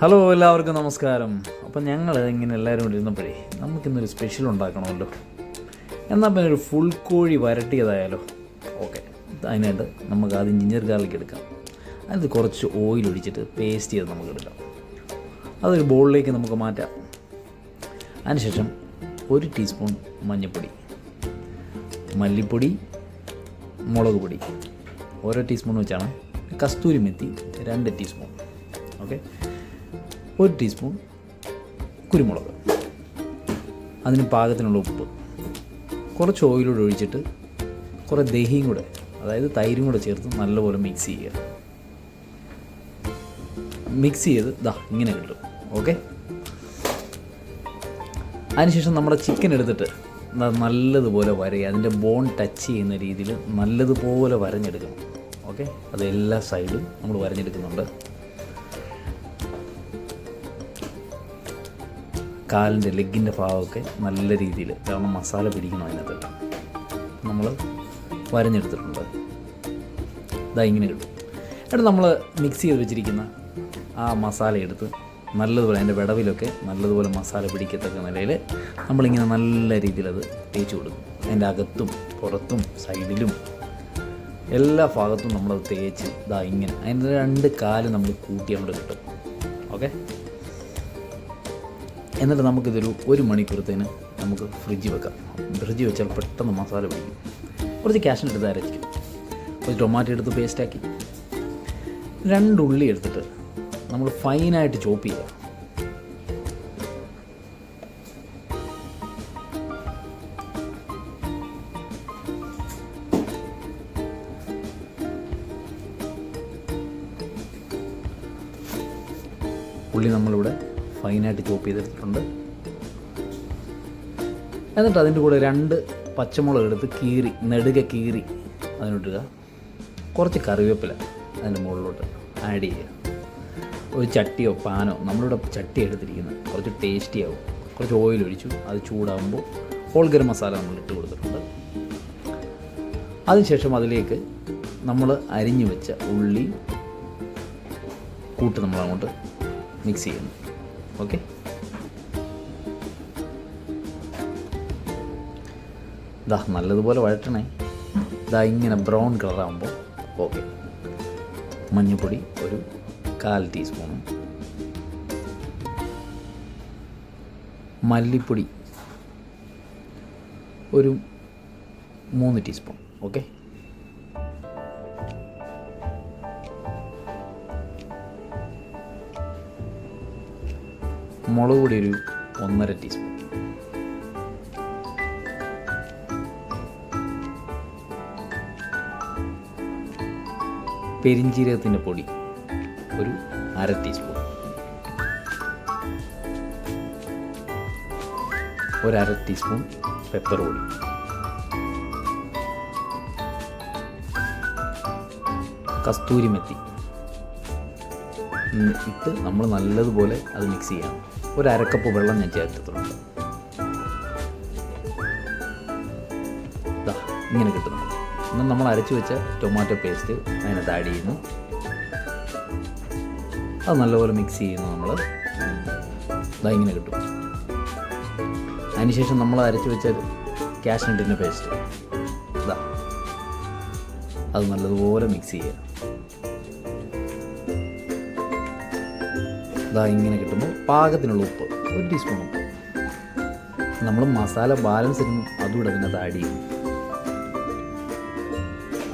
Hello എല്ലാവർക്കും നമസ്കാരം. അപ്പം ഞങ്ങൾ ഇങ്ങനെ എല്ലാവരും കൂടി ഇരുന്നപ്പോഴേ നമുക്കിന്നൊരു സ്പെഷ്യൽ ഉണ്ടാക്കണമല്ലോ. എന്നാൽ പിന്നെ ഒരു ഫുൾ കോഴി വരട്ടിയതായാലോ? ഓക്കെ അതിനായിട്ട് നമുക്ക് ആദ്യം ജിഞ്ചർ ഗാർലിക് എടുക്കാം. അതിന് കുറച്ച് ഓയിൽ ഒഴിച്ചിട്ട് പേസ്റ്റ് ചെയ്ത് നമുക്ക് എടുക്കാം. അതൊരു ബോളിലേക്ക് നമുക്ക് മാറ്റാം. അതിനുശേഷം ഒരു ടീസ്പൂൺ മഞ്ഞൾപ്പൊടി മല്ലിപ്പൊടി മുളക് പൊടി. ഓരോ ടീസ്പൂൺ വെച്ചാണ് കസ്തൂരി മെത്തി രണ്ട് ടീസ്പൂൺ ഓക്കെ ഒരു ടീസ്പൂൺ കുരുമുളക്. അതിന് പാകത്തിനുള്ള ഉപ്പ്. കുറച്ച് ഓയിലൂടെ ഒഴിച്ചിട്ട് കുറേ ദഹിയും കൂടെ അതായത് തൈരും കൂടെ ചേർത്ത് നല്ലപോലെ മിക്സ് ചെയ്യുക. മിക്സ് ചെയ്ത് ദാ ഇങ്ങനെ കിട്ടും. ഓക്കെ അതിനുശേഷം നമ്മുടെ ചിക്കൻ എടുത്തിട്ട് നല്ലതുപോലെ വരയുക. അതിന്റെ ബോൺ ടച്ച് ചെയ്യുന്ന രീതിയിൽ നല്ലതുപോലെ വരഞ്ഞെടുക്കണം. ഓക്കെ അത് എല്ലാ സൈഡും നമ്മൾ വരഞ്ഞെടുക്കുന്നുണ്ട്. കാലിന്റെ ലെഗിന്റെ ഭാഗമൊക്കെ നല്ല രീതിയിൽ കാരണം മസാല പിടിക്കണം അതിനകത്ത്. നമ്മൾ വരഞ്ഞെടുത്തിട്ടുണ്ട്. ഇതാ ഇങ്ങനെ കിട്ടും. എന്നിട്ട് നമ്മൾ മിക്സ് ചെയ്ത് വെച്ചിരിക്കുന്ന ആ മസാല എടുത്ത് നല്ലതുപോലെ അതിന്റെ വിടവിലൊക്കെ നല്ലതുപോലെ മസാല പിടിക്കത്തക്ക നിലയിൽ നമ്മളിങ്ങനെ നല്ല രീതിയിൽ അത് തേച്ച് കൊടുക്കും. അതിന്റെ അകത്തും പുറത്തും സൈഡിലും എല്ലാ ഭാഗത്തും നമ്മളത് തേച്ച് ഇതാ ഇങ്ങനെ. അതിന്റെ രണ്ട് കാൽ നമ്മൾ കൂട്ടി അങ്ങോട്ട് കിട്ടും. ഓക്കെ? എന്നിട്ട് നമുക്കിതൊരു ഒരു മണിക്കൂറത്തേന് നമുക്ക് ഫ്രിഡ്ജ് വെക്കാം. ഫ്രിഡ്ജ് വെച്ചാൽ പെട്ടെന്ന് മസാല പിടിക്കും. കുറച്ച് ക്യാഷിന് എടുത്ത് അരച്ചിക്കും കുറച്ച് ടൊമാറ്റോ എടുത്ത് പേസ്റ്റാക്കി രണ്ട് ഉള്ളി എടുത്തിട്ട് നമ്മൾ ഫൈനായിട്ട് ചോപ്പ് ചെയ്യുക ഉള്ളി നമ്മളിവിടെ ഫൈനായിട്ട് ചോപ്പ് ചെയ്തെടുത്തിട്ടുണ്ട് എന്നിട്ട് അതിന്റെ കൂടെ രണ്ട് പച്ചമുളക് എടുത്ത് കീറി നെടുക കീറി അതിനിട്ടുക കുറച്ച് കറിവേപ്പില അതിന്റെ മുകളിലോട്ട് ആഡ് ചെയ്യുക. ഒരു ചട്ടിയോ പാനോ നമ്മളിവിടെ ചട്ടി എടുത്തിരിക്കുന്നത്. കുറച്ച് ടേസ്റ്റി ആവും. കുറച്ച് ഓയിൽ ഒഴിച്ചു. അത് ചൂടാകുമ്പോൾ ഹോൾ ഗരം മസാല നമ്മൾ ഇട്ട് കൊടുത്തിട്ടുണ്ട്. അതിനുശേഷം അതിലേക്ക് നമ്മൾ അരിഞ്ഞു വെച്ച ഉള്ളി കൂട്ട് നമ്മളങ്ങോട്ട് മിക്സ് ചെയ്യുന്നു. ഓക്കെ ഇതാ നല്ലതുപോലെ വഴറ്റണേ. ഇതാ ഇങ്ങനെ ബ്രൗൺ കളറാകുമ്പോൾ ഓക്കെ മഞ്ഞൾപ്പൊടി ഒരു കാൽ ടീസ്പൂണും മല്ലിപ്പൊടി ഒരു മൂന്ന് ടീസ്പൂൺ ഓക്കെ മുളക് പൊടി ഒരു ഒന്നര ടീസ്പൂൺ പെരിഞ്ചീരകത്തിന്റെ പൊടി ഒരു അര ടീസ്പൂൺ ഒരര ടീസ്പൂൺ പെപ്പർ പൊടി. കസ്തൂരി മെത്തി. ഉം, ഇട്ട് നമ്മൾ നല്ലതുപോലെ അത് മിക്സ് ചെയ്യണം ഒരു അരക്കപ്പ് വെള്ളം ഞാൻ ചേർത്തിട്ടുണ്ട്. ഇങ്ങനെ കിട്ടുന്നുണ്ട് എന്നാൽ നമ്മൾ അരച്ച് വെച്ച ടൊമാറ്റോ പേസ്റ്റ് അതിനകത്ത് ആഡ് ചെയ്യുന്നു. അത് നല്ലപോലെ മിക്സ് ചെയ്യുന്നു നമ്മൾ. ഇതാ ഇങ്ങനെ കിട്ടും. അതിനുശേഷം നമ്മൾ അരച്ച് വെച്ച കാഷ്നട്ടിന്റെ പേസ്റ്റ്. ഇതാ അത് നല്ലതുപോലെ മിക്സ് ചെയ്യുക. ഇതാ ഇങ്ങനെ കിട്ടുമ്പോൾ പാകത്തിനുള്ള ഉപ്പ്. ഒരു ടീസ്പൂൺ ഉപ്പ്. നമ്മൾ മസാല ബാലൻസ് ഇരുന്നു അതുകൂടെ അതിനകത്ത് ആഡ് ചെയ്യും.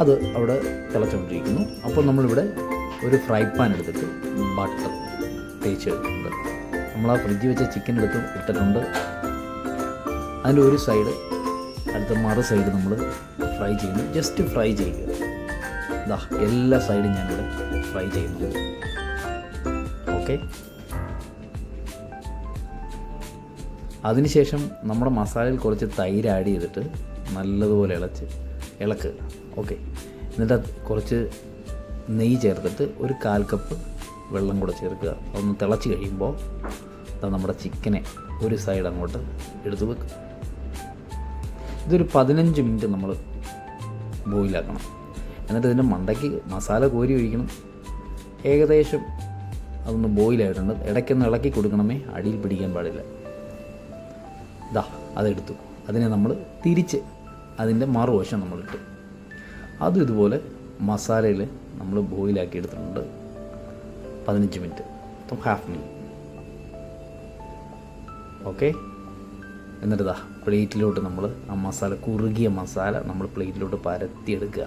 അത് അവിടെ തിളച്ചുകൊണ്ടിരിക്കുന്നു. അപ്പോൾ നമ്മളിവിടെ ഒരു ഫ്രൈ പാൻ എടുത്തിട്ട് ബട്ടർ തേച്ച് എടുത്തിട്ടുണ്ട് നമ്മൾ ആ ഫ്രിഡ്ജ് വെച്ച ചിക്കൻ എടുത്ത് ഇട്ടിട്ടുണ്ട്. അതിന്റെ ഒരു സൈഡ് അടുത്ത മറു സൈഡ് നമ്മൾ ഫ്രൈ ചെയ്യുന്നു. ജസ്റ്റ് ഫ്രൈ ചെയ്യുക. എല്ലാ സൈഡും ഞാനിവിടെ ഫ്രൈ ചെയ്യുന്നു. ഓക്കെ അതിനുശേഷം നമ്മുടെ മസാലയിൽ കുറച്ച് തൈര് ആഡ് ചെയ്തിട്ട് നല്ലതുപോലെ ഇളച്ച് ഇളക്കുക ഓക്കെ എന്നിട്ട് കുറച്ച് നെയ്യ് ചേർത്തിട്ട് ഒരു കാൽ കപ്പ് വെള്ളം കൂടെ ചേർക്കുക. അതൊന്ന് തിളച്ച് കഴിയുമ്പോൾ അത് നമ്മുടെ ചിക്കനെ ഒരു സൈഡ് അങ്ങോട്ട് എടുത്ത് വെക്കുക ഇതൊരു പതിനഞ്ച് മിനിറ്റ് നമ്മൾ ബോയിലാക്കണം എന്നിട്ട് ഇതിന്റെ മണ്ടയ്ക്ക് മസാല കോരി ഒഴിക്കണം. ഏകദേശം അതൊന്ന് ബോയിലായിട്ടുണ്ട് ഇടയ്ക്കൊന്ന് ഇളക്കി കൊടുക്കണമേ. അടിയിൽ പിടിക്കാൻ പാടില്ല. ഇതാ അതെടുത്തു. അതിനെ നമ്മൾ തിരിച്ച് അതിന്റെ മറുവശം നമ്മളിട്ടു. അതും ഇതുപോലെ മസാലയിൽ നമ്മൾ ബോയിലാക്കി എടുത്തിട്ടുണ്ട്. പതിനഞ്ച് മിനിറ്റ്. അപ്പം ഹാഫ് മീൽ ഓക്കെ എന്നിട്ട് ദാ പ്ലേറ്റിലോട്ട് നമ്മൾ ആ മസാല കുറുകിയ മസാല നമ്മൾ പ്ലേറ്റിലോട്ട് പരത്തിയെടുക്കുക.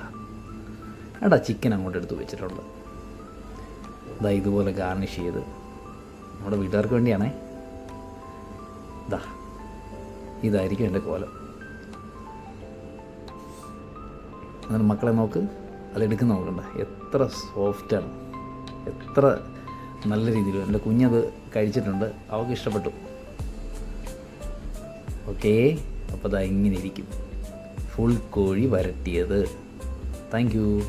എടാ ചിക്കൻ അങ്ങോട്ട് എടുത്ത് വെച്ചിട്ടുണ്ട്. ഇതാ ഇതുപോലെ ഗാർണിഷ് ചെയ്ത് നമ്മുടെ വീട്ടുകാർക്ക് വേണ്ടിയാണേ. ഇതാ ഇതായിരിക്കും എന്റെ കോലം. അങ്ങനെ മക്കളെ നോക്ക് അതെടുക്കുന്ന നോക്കണ്ട. എത്ര സോഫ്റ്റാണ് എത്ര നല്ല രീതിയിൽ. എന്റെ കുഞ്ഞത് കഴിച്ചിട്ടുണ്ട്. അവൾക്ക് ഇഷ്ടപ്പെട്ടു. ഓക്കേ? അപ്പോൾ അതാ ഇങ്ങനെ ഇരിക്കും. ഫുൾ കോഴി വരട്ടിയത്. Thank you